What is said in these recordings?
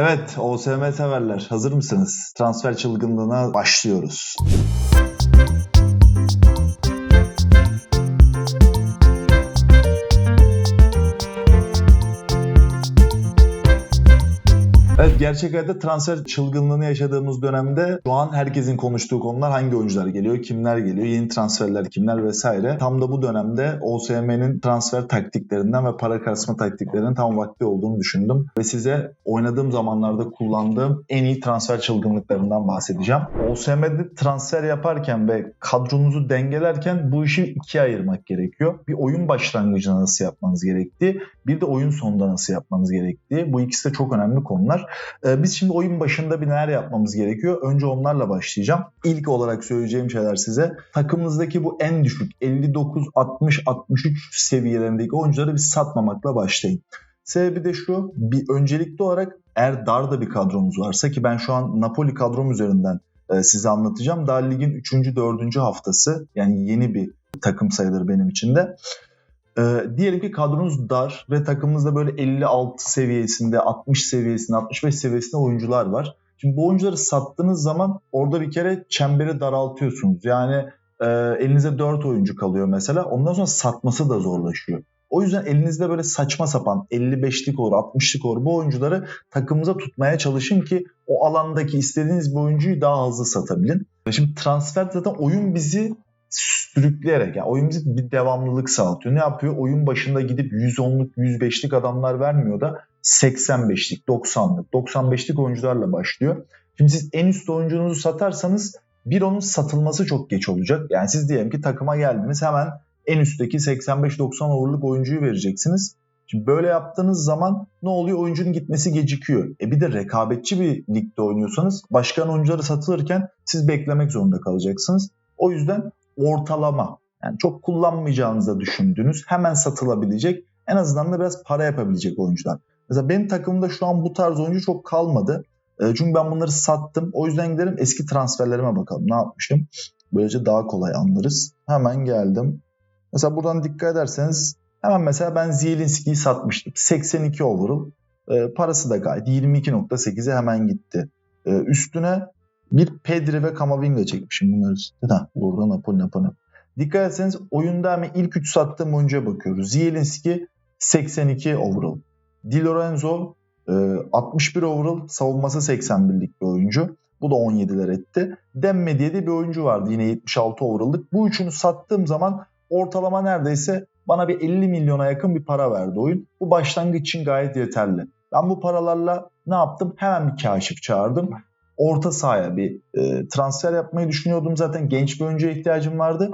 Evet, OSM severler. Hazır mısınız? Transfer çılgınlığına başlıyoruz. Evet gerçek hayatta transfer çılgınlığını yaşadığımız dönemde şu an herkesin konuştuğu konular hangi oyuncular geliyor, kimler geliyor, yeni transferler kimler vesaire. Tam da bu dönemde OSM'nin transfer taktiklerinden ve para kasma taktiklerinin tam vakti olduğunu düşündüm. Ve size oynadığım zamanlarda kullandığım en iyi transfer çılgınlıklarından bahsedeceğim. OSM'de transfer yaparken ve kadronuzu dengelerken bu işi ikiye ayırmak gerekiyor. Bir oyun başlangıcında nasıl yapmanız gerektiği, bir de oyun sonunda nasıl yapmanız gerektiği. Bu ikisi de çok önemli konular. Ee, biz şimdi oyun başında bir neler yapmamız gerekiyor? Önce onlarla başlayacağım. İlk olarak söyleyeceğim şeyler size takımınızdaki bu en düşük 59, 60, 63 seviyelerindeki oyuncuları bir satmamakla başlayın. Sebebi de şu, bir öncelikli olarak eğer dar da bir kadronuz varsa ki ben şu an Napoli kadrom üzerinden e, size anlatacağım. Daha ligin 3. 4. haftası yani yeni bir takım sayılır benim için de. Ee, diyelim ki kadronuz dar ve takımınızda böyle 56 seviyesinde, 60 seviyesinde, 65 seviyesinde oyuncular var. Şimdi bu oyuncuları sattığınız zaman orada bir kere çemberi daraltıyorsunuz. Yani e, elinize 4 oyuncu kalıyor mesela. Ondan sonra satması da zorlaşıyor. O yüzden elinizde böyle saçma sapan 55'lik olur, 60'lik olur bu oyuncuları takımınıza tutmaya çalışın ki o alandaki istediğiniz bir oyuncuyu daha hızlı satabilin. Şimdi transfer zaten oyun bizi sürükleyerek yani oyun bize bir devamlılık sağlıyor. Ne yapıyor? Oyun başında gidip 110'luk 105'lik adamlar vermiyor da 85'lik, 90'lık, 95'lik oyuncularla başlıyor. Şimdi siz en üst oyuncunuzu satarsanız bir onun satılması çok geç olacak. Yani siz diyelim ki takıma geldiniz hemen en üstteki 85-90 over'luk oyuncuyu vereceksiniz. Şimdi böyle yaptığınız zaman ne oluyor? Oyuncunun gitmesi gecikiyor. E bir de rekabetçi bir ligde oynuyorsanız başkan oyuncuları satılırken siz beklemek zorunda kalacaksınız. O yüzden ortalama yani çok kullanmayacağınızı düşündüğünüz hemen satılabilecek en azından da biraz para yapabilecek oyuncular. Mesela benim takımımda şu an bu tarz oyuncu çok kalmadı. E, çünkü ben bunları sattım. O yüzden gidelim eski transferlerime bakalım. Ne yapmışım? Böylece daha kolay anlarız. Hemen geldim. Mesela buradan dikkat ederseniz hemen mesela ben Zielinski'yi satmıştım. 82 overall. E, parası da gayet 22.8'e hemen gitti. E, üstüne bir Pedri ve Kamavinga çekmişim bunları üstüne. Ha, burada Napoli Napoli. Dikkat etseniz oyunda hemen ilk 3 sattığım oyuncuya bakıyoruz. Zielinski 82 overall. Di Lorenzo 61 overall savunması 81'lik bir oyuncu. Bu da 17'ler etti. Demme diye de bir oyuncu vardı yine 76 overall'lık. Bu üçünü sattığım zaman ortalama neredeyse bana bir 50 milyona yakın bir para verdi oyun. Bu başlangıç için gayet yeterli. Ben bu paralarla ne yaptım? Hemen bir kaşif çağırdım orta sahaya bir e, transfer yapmayı düşünüyordum. Zaten genç bir oyuncuya ihtiyacım vardı.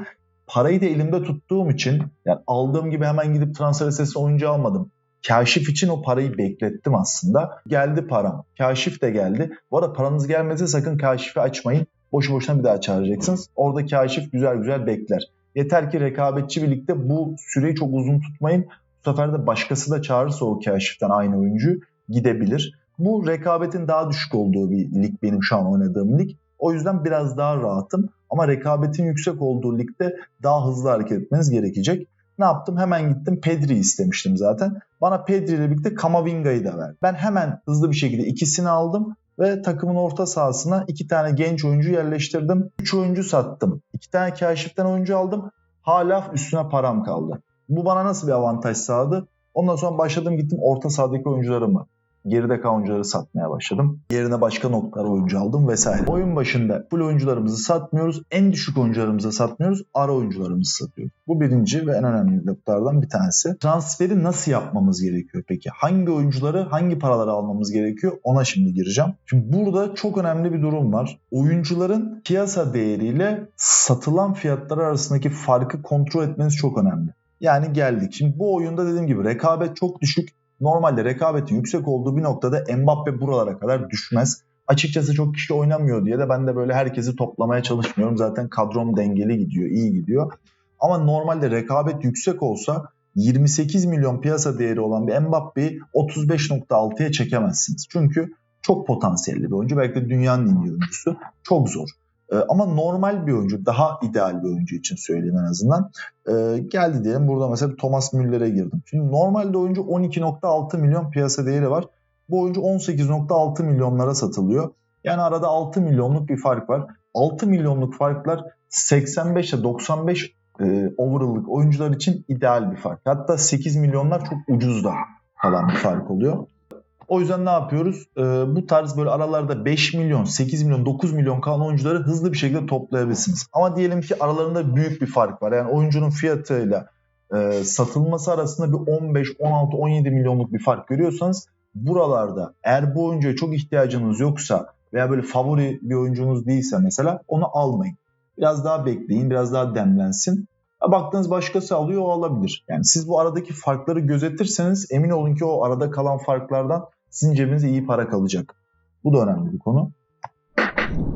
Parayı da elimde tuttuğum için yani aldığım gibi hemen gidip transfer listesi oyuncu almadım. Kaşif için o parayı beklettim aslında. Geldi param. Kaşif de geldi. Bu arada paranız gelmese sakın kaşifi açmayın. Boşu boşuna bir daha çağıracaksınız. Orada kaşif güzel güzel bekler. Yeter ki rekabetçi birlikte bu süreyi çok uzun tutmayın. Bu sefer de başkası da çağırırsa o kaşiften aynı oyuncu gidebilir. Bu rekabetin daha düşük olduğu bir lig benim şu an oynadığım lig. O yüzden biraz daha rahatım. Ama rekabetin yüksek olduğu ligde daha hızlı hareket etmeniz gerekecek. Ne yaptım? Hemen gittim Pedri istemiştim zaten. Bana Pedri ile birlikte Kamavinga'yı da ver. Ben hemen hızlı bir şekilde ikisini aldım ve takımın orta sahasına iki tane genç oyuncu yerleştirdim. Üç oyuncu sattım. İki tane kaşiften oyuncu aldım. Hala üstüne param kaldı. Bu bana nasıl bir avantaj sağladı? Ondan sonra başladım gittim orta sahadaki oyuncularımı geride kalan oyuncuları satmaya başladım. Yerine başka noktalar oyuncu aldım vesaire. Oyun başında full oyuncularımızı satmıyoruz. En düşük oyuncularımızı satmıyoruz. Ara oyuncularımızı satıyoruz. Bu birinci ve en önemli noktalardan bir tanesi. Transferi nasıl yapmamız gerekiyor peki? Hangi oyuncuları hangi paraları almamız gerekiyor? Ona şimdi gireceğim. Şimdi burada çok önemli bir durum var. Oyuncuların piyasa değeriyle satılan fiyatlar arasındaki farkı kontrol etmeniz çok önemli. Yani geldik. Şimdi bu oyunda dediğim gibi rekabet çok düşük normalde rekabetin yüksek olduğu bir noktada Mbappe buralara kadar düşmez. Açıkçası çok kişi oynamıyor diye de ben de böyle herkesi toplamaya çalışmıyorum. Zaten kadrom dengeli gidiyor, iyi gidiyor. Ama normalde rekabet yüksek olsa 28 milyon piyasa değeri olan bir Mbappe'yi 35.6'ya çekemezsiniz. Çünkü çok potansiyelli bir oyuncu. Belki de dünyanın en iyi oyuncusu. Çok zor. Ee, ama normal bir oyuncu, daha ideal bir oyuncu için söyleyeyim en azından. Ee, geldi diyelim burada mesela Thomas Müller'e girdim. Şimdi normalde oyuncu 12.6 milyon piyasa değeri var. Bu oyuncu 18.6 milyonlara satılıyor. Yani arada 6 milyonluk bir fark var. 6 milyonluk farklar 85 ile 95 e, overall'lık oyuncular için ideal bir fark. Hatta 8 milyonlar çok ucuz da kalan bir fark oluyor. O yüzden ne yapıyoruz? Ee, bu tarz böyle aralarda 5 milyon, 8 milyon, 9 milyon kalan oyuncuları hızlı bir şekilde toplayabilirsiniz. Ama diyelim ki aralarında büyük bir fark var. Yani oyuncunun fiyatıyla e, satılması arasında bir 15, 16, 17 milyonluk bir fark görüyorsanız buralarda eğer bu oyuncuya çok ihtiyacınız yoksa veya böyle favori bir oyuncunuz değilse mesela onu almayın. Biraz daha bekleyin, biraz daha demlensin. Ha, baktığınız başkası alıyor o alabilir. Yani siz bu aradaki farkları gözetirseniz emin olun ki o arada kalan farklardan sizin cebinize iyi para kalacak. Bu da önemli bir konu.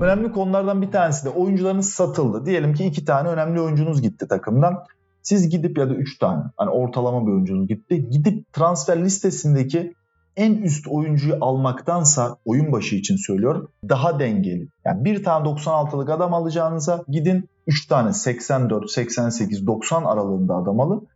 Önemli konulardan bir tanesi de oyuncularınız satıldı. Diyelim ki iki tane önemli oyuncunuz gitti takımdan. Siz gidip ya da üç tane hani ortalama bir oyuncunuz gitti. Gidip transfer listesindeki en üst oyuncuyu almaktansa oyun başı için söylüyorum daha dengeli. Yani bir tane 96'lık adam alacağınıza gidin 3 tane 84, 88, 90 aralığında adam alın.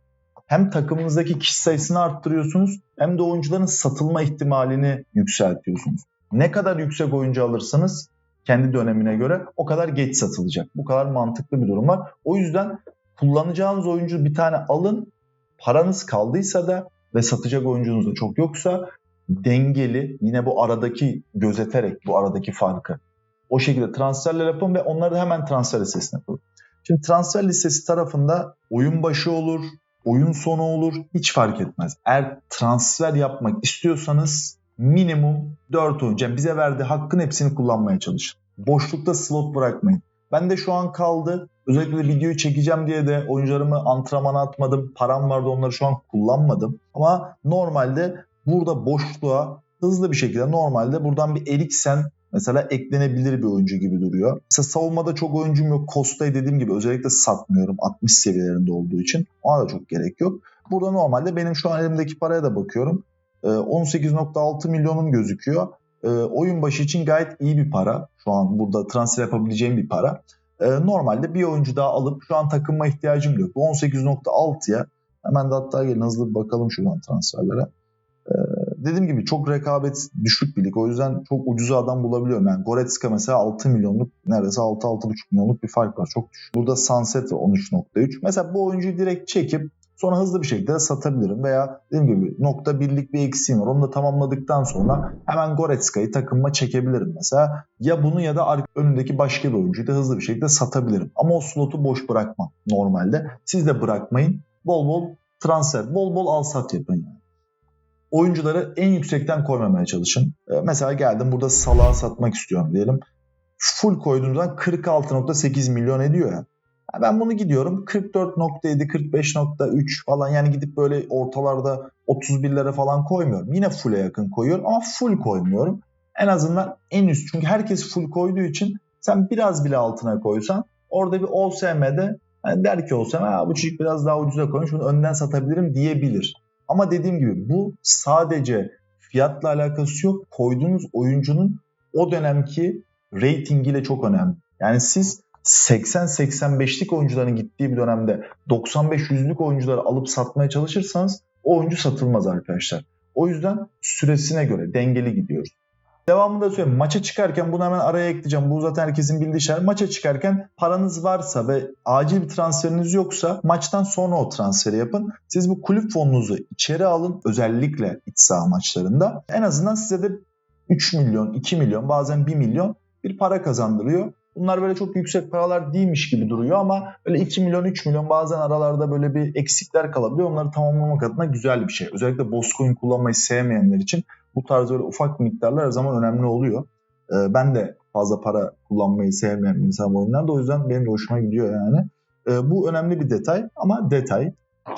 Hem takımınızdaki kişi sayısını arttırıyorsunuz hem de oyuncuların satılma ihtimalini yükseltiyorsunuz. Ne kadar yüksek oyuncu alırsanız kendi dönemine göre o kadar geç satılacak. Bu kadar mantıklı bir durum var. O yüzden kullanacağınız oyuncu bir tane alın. Paranız kaldıysa da ve satacak oyuncunuz da çok yoksa dengeli yine bu aradaki gözeterek bu aradaki farkı o şekilde transferler yapın ve onları da hemen transfer listesine koyun. Şimdi transfer listesi tarafında oyun başı olur, oyun sonu olur hiç fark etmez. Eğer transfer yapmak istiyorsanız minimum 4 oyuncu yani bize verdiği hakkın hepsini kullanmaya çalışın. Boşlukta slot bırakmayın. Ben de şu an kaldı. Özellikle de videoyu çekeceğim diye de oyuncularımı antrenmana atmadım. Param vardı onları şu an kullanmadım. Ama normalde burada boşluğa hızlı bir şekilde normalde buradan bir Eriksen mesela eklenebilir bir oyuncu gibi duruyor. Mesela savunmada çok oyuncum yok. Costa'yı dediğim gibi özellikle satmıyorum 60 seviyelerinde olduğu için. Ona da çok gerek yok. Burada normalde benim şu an elimdeki paraya da bakıyorum. 18.6 ee, milyonum gözüküyor. Ee, oyun başı için gayet iyi bir para. Şu an burada transfer yapabileceğim bir para. Ee, normalde bir oyuncu daha alıp şu an takımma ihtiyacım yok. Bu 18.6'ya hemen de hatta gelin hızlı bir bakalım şuradan transferlere dediğim gibi çok rekabet düşük bir lig. O yüzden çok ucuza adam bulabiliyorum. Yani Goretzka mesela 6 milyonluk neredeyse 6-6,5 milyonluk bir fark var. Çok düşük. Burada Sunset 13.3. Mesela bu oyuncuyu direkt çekip sonra hızlı bir şekilde satabilirim. Veya dediğim gibi nokta birlik bir eksiğim var. Onu da tamamladıktan sonra hemen Goretzka'yı takımıma çekebilirim mesela. Ya bunu ya da önündeki başka bir oyuncuyu da hızlı bir şekilde satabilirim. Ama o slotu boş bırakmam normalde. Siz de bırakmayın. Bol bol transfer, bol bol al sat yapın yani oyuncuları en yüksekten koymamaya çalışın. Ee, mesela geldim burada Salah'ı satmak istiyorum diyelim. Full koyduğumuzdan 46.8 milyon ediyor ya. Ben bunu gidiyorum 44.7, 45.3 falan yani gidip böyle ortalarda 31'lere falan koymuyorum. Yine full'e yakın koyuyorum ama full koymuyorum. En azından en üst. Çünkü herkes full koyduğu için sen biraz bile altına koysan orada bir OSM'de yani der ki OSM bu çocuk biraz daha ucuza koymuş bunu önden satabilirim diyebilir. Ama dediğim gibi bu sadece fiyatla alakası yok. Koyduğunuz oyuncunun o dönemki ratingiyle çok önemli. Yani siz 80-85'lik oyuncuların gittiği bir dönemde 95-100'lük oyuncuları alıp satmaya çalışırsanız o oyuncu satılmaz arkadaşlar. O yüzden süresine göre dengeli gidiyoruz. Devamında söyleyeyim. Maça çıkarken bunu hemen araya ekleyeceğim. Bu zaten herkesin bildiği şey. Maça çıkarken paranız varsa ve acil bir transferiniz yoksa maçtan sonra o transferi yapın. Siz bu kulüp fonunuzu içeri alın. Özellikle iç saha maçlarında. En azından size de 3 milyon, 2 milyon bazen 1 milyon bir para kazandırıyor. Bunlar böyle çok yüksek paralar değilmiş gibi duruyor ama böyle 2 milyon 3 milyon bazen aralarda böyle bir eksikler kalabiliyor. Onları tamamlamak adına güzel bir şey. Özellikle Boscoin kullanmayı sevmeyenler için bu tarz böyle ufak miktarlar her zaman önemli oluyor. Ee, ben de fazla para kullanmayı sevmeyen bir insan oyunlarda o yüzden benim de hoşuma gidiyor yani. Ee, bu önemli bir detay ama detay.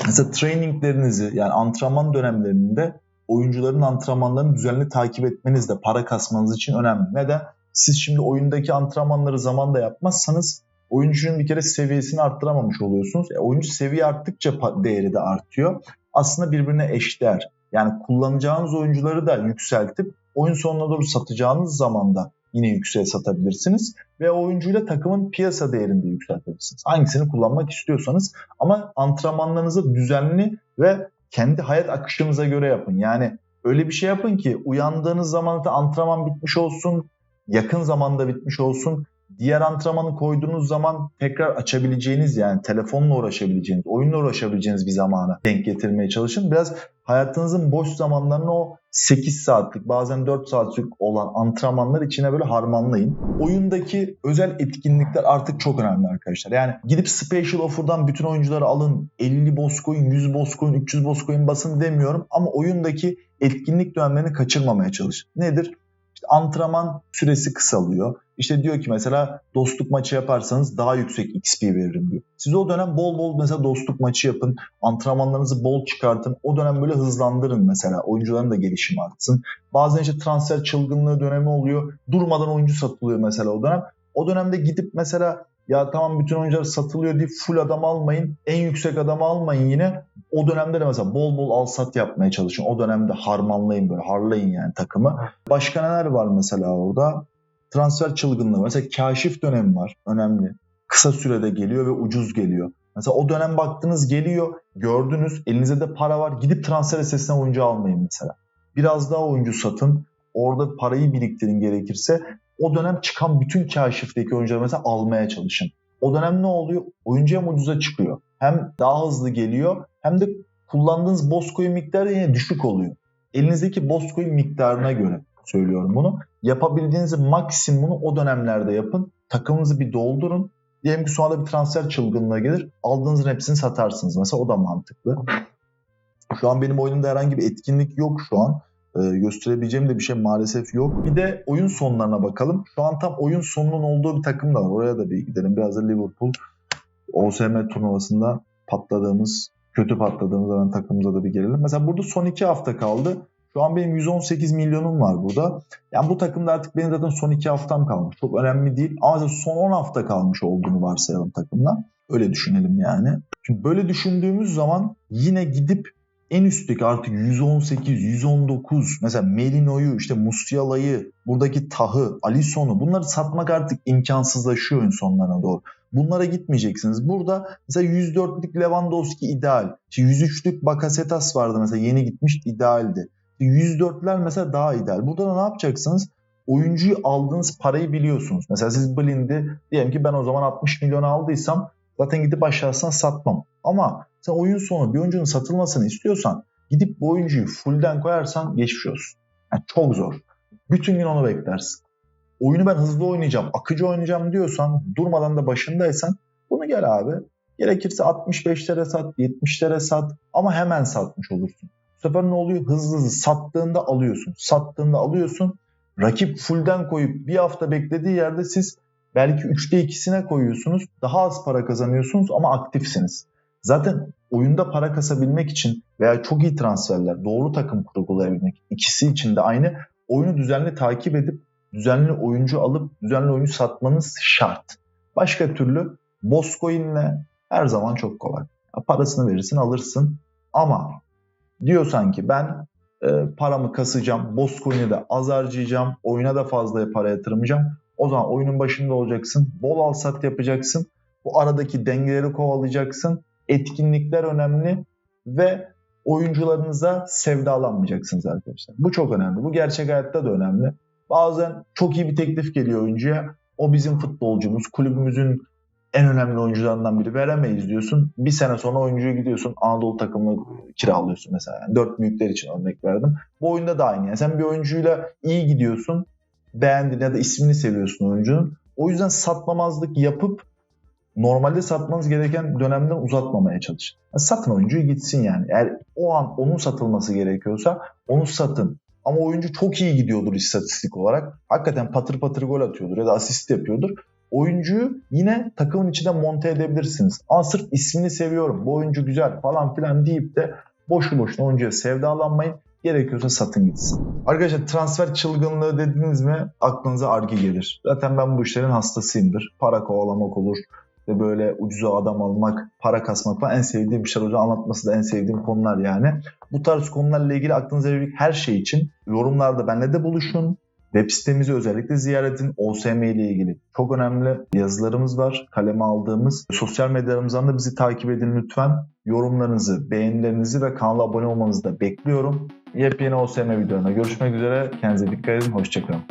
Mesela traininglerinizi yani antrenman dönemlerinde oyuncuların antrenmanlarını düzenli takip etmeniz de para kasmanız için önemli. Neden? Siz şimdi oyundaki antrenmanları zamanda yapmazsanız oyuncunun bir kere seviyesini arttıramamış oluyorsunuz. E, oyuncu seviye arttıkça değeri de artıyor. Aslında birbirine eşdeğer. Yani kullanacağınız oyuncuları da yükseltip oyun sonuna doğru satacağınız zaman da yine yükseğe satabilirsiniz. Ve oyuncuyla takımın piyasa değerini de yükseltebilirsiniz. Hangisini kullanmak istiyorsanız ama antrenmanlarınızı düzenli ve kendi hayat akışınıza göre yapın. Yani öyle bir şey yapın ki uyandığınız zaman da antrenman bitmiş olsun, yakın zamanda bitmiş olsun. Diğer antrenmanı koyduğunuz zaman tekrar açabileceğiniz yani telefonla uğraşabileceğiniz, oyunla uğraşabileceğiniz bir zamana denk getirmeye çalışın. Biraz hayatınızın boş zamanlarını o 8 saatlik bazen 4 saatlik olan antrenmanlar içine böyle harmanlayın. Oyundaki özel etkinlikler artık çok önemli arkadaşlar. Yani gidip special offer'dan bütün oyuncuları alın. 50 boss coin, 100 boss coin, 300 boss coin basın demiyorum ama oyundaki etkinlik dönemlerini kaçırmamaya çalışın. Nedir? İşte antrenman süresi kısalıyor. İşte diyor ki mesela dostluk maçı yaparsanız daha yüksek XP veririm diyor. Siz o dönem bol bol mesela dostluk maçı yapın. Antrenmanlarınızı bol çıkartın. O dönem böyle hızlandırın mesela. Oyuncuların da gelişimi artsın. Bazen işte transfer çılgınlığı dönemi oluyor. Durmadan oyuncu satılıyor mesela o dönem. O dönemde gidip mesela ya tamam bütün oyuncular satılıyor deyip full adam almayın. En yüksek adamı almayın yine. O dönemde de mesela bol bol al sat yapmaya çalışın. O dönemde harmanlayın böyle harlayın yani takımı. Başka neler var mesela orada? Transfer çılgınlığı. Mesela kaşif dönemi var. Önemli. Kısa sürede geliyor ve ucuz geliyor. Mesela o dönem baktınız geliyor, gördünüz, elinizde de para var. Gidip transfer listesinden oyuncu almayın mesela. Biraz daha oyuncu satın. Orada parayı biriktirin gerekirse. O dönem çıkan bütün kaşifteki oyuncuları mesela almaya çalışın. O dönem ne oluyor? Oyuncu hem ucuza çıkıyor. Hem daha hızlı geliyor hem de kullandığınız boss coin miktarı yine düşük oluyor. Elinizdeki boss coin miktarına göre söylüyorum bunu. Yapabildiğiniz maksimumunu o dönemlerde yapın. Takımınızı bir doldurun. Diyelim ki sonra bir transfer çılgınlığı gelir. Aldığınızın hepsini satarsınız. Mesela o da mantıklı. Şu an benim oyunumda herhangi bir etkinlik yok şu an. Ee, gösterebileceğim de bir şey maalesef yok. Bir de oyun sonlarına bakalım. Şu an tam oyun sonunun olduğu bir takım da var. Oraya da bir gidelim. Biraz da Liverpool OSM turnuvasında patladığımız, kötü patladığımız zaman takımımıza da bir gelelim. Mesela burada son iki hafta kaldı. Şu an benim 118 milyonum var burada. Yani bu takımda artık benim zaten son iki haftam kalmış. Çok önemli değil. Ama son 10 hafta kalmış olduğunu varsayalım takımla. Öyle düşünelim yani. Şimdi böyle düşündüğümüz zaman yine gidip en üstteki artık 118, 119 mesela Merino'yu, işte Musiala'yı, buradaki Tah'ı, Alisson'u bunları satmak artık imkansızlaşıyor sonlarına doğru. Bunlara gitmeyeceksiniz. Burada mesela 104'lük Lewandowski ideal. İşte 103'lük Bakasetas vardı mesela yeni gitmiş idealdi. 104'ler mesela daha ideal. Burada da ne yapacaksınız? Oyuncuyu aldığınız parayı biliyorsunuz. Mesela siz Blind'i diyelim ki ben o zaman 60 milyon aldıysam zaten gidip aşağısına satmam. Ama sen oyun sonu bir oyuncunun satılmasını istiyorsan gidip bu oyuncuyu fullden koyarsan geçmiş olsun. Yani çok zor. Bütün gün onu beklersin. Oyunu ben hızlı oynayacağım, akıcı oynayacağım diyorsan, durmadan da başındaysan bunu gel abi. Gerekirse 65'lere sat, 70'lere sat ama hemen satmış olursun. Sefer ne oluyor? Hızlı hızlı sattığında alıyorsun. Sattığında alıyorsun. Rakip fullden koyup bir hafta beklediği yerde siz belki 3'te 2'sine koyuyorsunuz. Daha az para kazanıyorsunuz ama aktifsiniz. Zaten oyunda para kasabilmek için veya çok iyi transferler, doğru takım kurgulayabilmek ikisi için de aynı oyunu düzenli takip edip düzenli oyuncu alıp düzenli oyuncu satmanız şart. Başka türlü boss coin'le her zaman çok kolay. Parasını verirsin alırsın ama diyorsan ki ben e, paramı kasacağım, boss coin'i de az harcayacağım, oyuna da fazla para yatırmayacağım. O zaman oyunun başında olacaksın, bol al sat yapacaksın, bu aradaki dengeleri kovalayacaksın etkinlikler önemli ve oyuncularınıza sevdalanmayacaksınız arkadaşlar. Bu çok önemli. Bu gerçek hayatta da önemli. Bazen çok iyi bir teklif geliyor oyuncuya. O bizim futbolcumuz, kulübümüzün en önemli oyuncularından biri veremeyiz diyorsun. Bir sene sonra oyuncuya gidiyorsun Anadolu takımını kiralıyorsun mesela. Yani dört büyükler için örnek verdim. Bu oyunda da aynı. Yani sen bir oyuncuyla iyi gidiyorsun. Beğendin ya da ismini seviyorsun oyuncunun. O yüzden satmamazlık yapıp normalde satmanız gereken dönemden uzatmamaya çalışın. Yani satın oyuncuyu gitsin yani. Eğer o an onun satılması gerekiyorsa onu satın. Ama oyuncu çok iyi gidiyordur istatistik olarak. Hakikaten patır patır gol atıyordur ya da asist yapıyordur. Oyuncuyu yine takımın içinde monte edebilirsiniz. Ama sırf ismini seviyorum, bu oyuncu güzel falan filan deyip de boşu boşuna oyuncuya sevdalanmayın. Gerekiyorsa satın gitsin. Arkadaşlar transfer çılgınlığı dediniz mi aklınıza argi gelir. Zaten ben bu işlerin hastasıyımdır. Para kovalamak olur, ve böyle ucuza adam almak, para kasmak falan en sevdiğim işler hocam anlatması da en sevdiğim konular yani. Bu tarz konularla ilgili aklınıza gelebilecek her şey için yorumlarda benle de buluşun. Web sitemizi özellikle ziyaret edin. OSM ile ilgili çok önemli yazılarımız var. Kaleme aldığımız. Sosyal medyalarımızdan da bizi takip edin lütfen. Yorumlarınızı, beğenilerinizi ve kanala abone olmanızı da bekliyorum. Yepyeni OSM videolarına görüşmek üzere. Kendinize dikkat edin. Hoşçakalın.